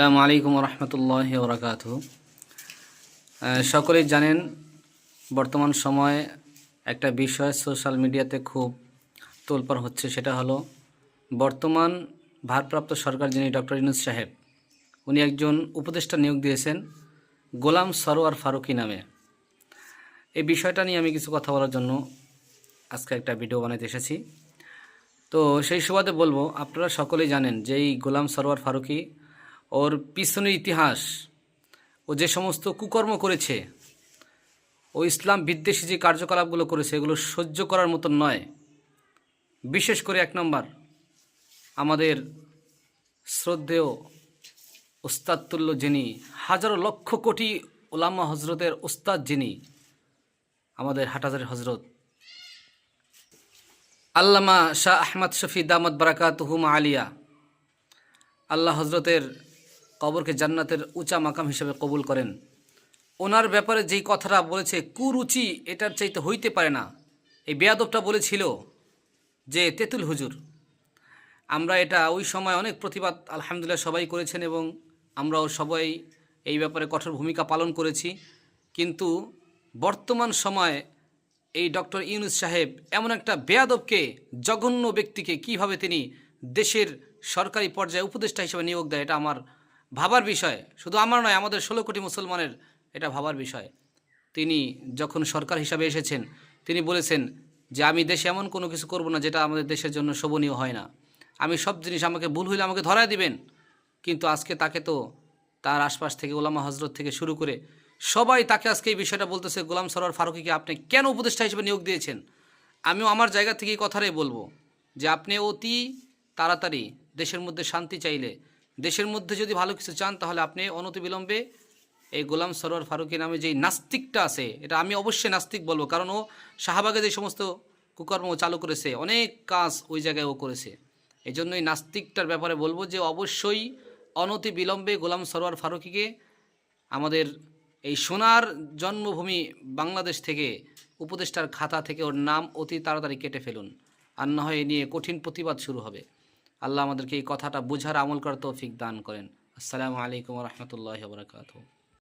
আসসালামু আলাইকুম রহমতুল্লাহ বরকাত সকলেই জানেন বর্তমান সময়ে একটা বিষয় সোশ্যাল মিডিয়াতে খুব তোলপাড় হচ্ছে, সেটা হলো বর্তমান ভারপ্রাপ্ত সরকার যিনি ডক্টর ইনুস সাহেব, উনি একজন উপদেষ্টা নিয়োগ দিয়েছেন গোলাম সরোয়ার ফারুকি নামে। এই বিষয়টা নিয়ে আমি কিছু কথা বলার জন্য আজকে একটা ভিডিও বানাতে এসেছি। তো সেই সুবাদে বলব, আপনারা সকলেই জানেন যে এই গোলাম সরোয়ার ফারুকি ওর পিছনের ইতিহাস ও যে সমস্ত কুকর্ম করেছে, ও ইসলাম বিদ্বেষী যে কার্যকলাপগুলো করেছে, এগুলো সহ্য করার মতো নয়। বিশেষ করে এক নম্বর, আমাদের শ্রদ্ধেয় ওস্তাদতুল্য যিনি, হাজারো লক্ষ কোটি ওলামা হজরতের ওস্তাদ যিনি, আমাদের হাটাজারের হজরত আল্লামা শাহ আহমদ শফি দামদ বারাকাতুহুম আলিয়া, আল্লাহ হজরতের কবরকে জান্নাতের উঁচা মাকাম হিসেবে কবুল করেন। ওনার ব্যাপারে যেই কথাটা বলেছে, কুরুচি এটার চাইতে হইতে পারে না। এই বেয়াদবটা বলেছিল যে, তেতুল হুজুর, আমরা এটা ওই সময় অনেক প্রতিবাদ, আলহামদুলিল্লাহ সবাই করেছেন এবং আমরাও সবাই এই ব্যাপারে কঠোর ভূমিকা পালন করেছি। কিন্তু বর্তমান সময়ে এই ডক্টর ইউনুস সাহেব এমন একটা বেয়াদবকে, জঘন্য ব্যক্তিকে কীভাবে তিনি দেশের সরকারি পর্যায়ে উপদেষ্টা হিসেবে নিয়োগ দেয়, এটা আমার ভাবার বিষয়, শুধু আমার নয়, আমাদের ষোলো কোটি মুসলমানের এটা ভাবার বিষয়। তিনি যখন সরকার হিসাবে এসেছেন, তিনি বলেছেন যে, আমি দেশে এমন কোনো কিছু করব না যেটা আমাদের দেশের জন্য শোভনীয় হয় না। আমি সব জিনিস আমাকে ভুল হইলে আমাকে ধরায় দিবেন। কিন্তু আজকে তাকে তো তার আশপাশ থেকে ওলামা হজরত থেকে শুরু করে সবাই তাকে আজকে এই বিষয়টা বলতেছে, গোলাম সরোয়ার ফারুকিকে আপনি কেন উপদেষ্টা হিসেবে নিয়োগ দিয়েছেন? আমিও আমার জায়গা থেকে এই কথাটাই বলব যে, আপনি অতি তাড়াতাড়ি দেশের মধ্যে শান্তি চাইলে দেশের মধ্যে যদি ভালো কিছু চান, তাহলে আপনি অনতিবিলম্বে এই গোলাম সরোয়ার ফারুকি নামে যেই নাস্তিকটা আছে, এটা আমি অবশ্যই নাস্তিক বলব। কারণ ও শাহবাগে যে সমস্ত কুকর্ম চালু করেছে, অনেক কাজ ওই জায়গায় ও করেছে। এই জন্যই নাস্তিকটার ব্যাপারে বলব যে, অবশ্যই অনতি বিলম্বে গোলাম সরোয়ার ফারুকিকে আমাদের এই সোনার জন্মভূমি বাংলাদেশ থেকে উপদেষ্টার খাতা থেকে ওর নাম অতি তাড়াতাড়ি কেটে ফেলুন। আর না হয় নিয়ে কঠিন প্রতিবাদ শুরু হবে। আল্লাহ আমাদেরকে এই কথাটা বুঝার আমল করার তৌফিক দান করেন। আসসালামু আলাইকুম রহমতুল্লাহ বরকাত